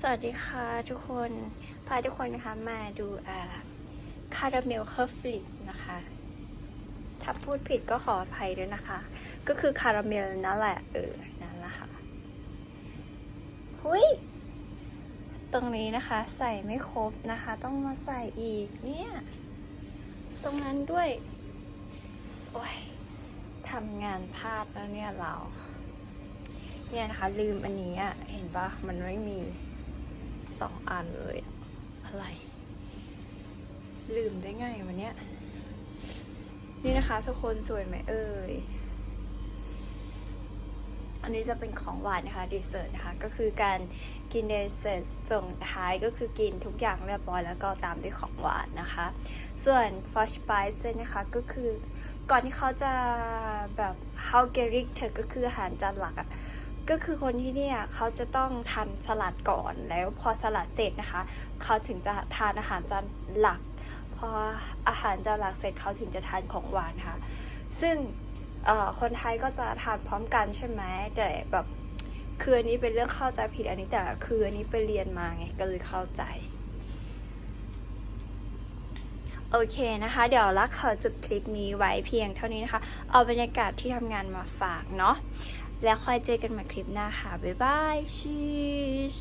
สวัสดีค่ะทุกคน พาทุกคนนะคะมาดูอ่าคาราเมลเคอร์ฟลิกนะคะ ถ้าพูดผิดก็ขออภัยด้วยนะคะ ก็คือคาราเมลนั่นแหละเออนั่นแหละค่ะหุยตรงนี้นะคะใส่ไม่ครบนะคะ ต้องมาใส่อีกเนี่ย ตรงนั้นด้วย โอ้ยทำงานพลาดแล้วเนี่ยเรา เนี่ยนะคะ ลืมอันนี้อะเห็นปะมันไม่มี สองอันเลย อะไร ลืมได้ไงวันเนี้ย นี่นะคะทุกคนสวยไหมเอ่ย อันนี้จะเป็นของหวานนะคะดีเซอร์นะคะ ก็คือการกินเดเซอร์ส่งท้ายก็คือกินทุกอย่างเรียบร้อยแล้วก็ตามด้วยของหวานนะคะ ส่วนฟอชไ i เซนะคะก็คือก่อนที่เขาจะแบบเฮาเกริกเธอก็คืออาหารจานหลักอะ ก็คือคนที่เนี่ยเขาจะต้องทานสลัดก่อนแล้วพอสลัดเสร็จนะคะ เขาถึงจะทานอาหารจานหลัก พออาหารจานหลักเสร็จเขาถึงจะทานของหวานค่ะ ซึ่งคนไทยก็จะทานพร้อมกันใช่ไหมแต่แบบคืออันนี้เป็นเรื่องเข้าใจผิดอันนี้แต่คืออันนี้ไปเรียนมาไงก็เลยเข้าใจโอเคนะคะ เดี๋ยวลักขอจุดคลิปนี้ไว้เพียงเท่านี้นะคะ เอาบรรยากาศที่ทำงานมาฝากเนาะ แล้วค่อยเจอกันใหม่คลิปหน้าค่ะ บ๊ายบายชีส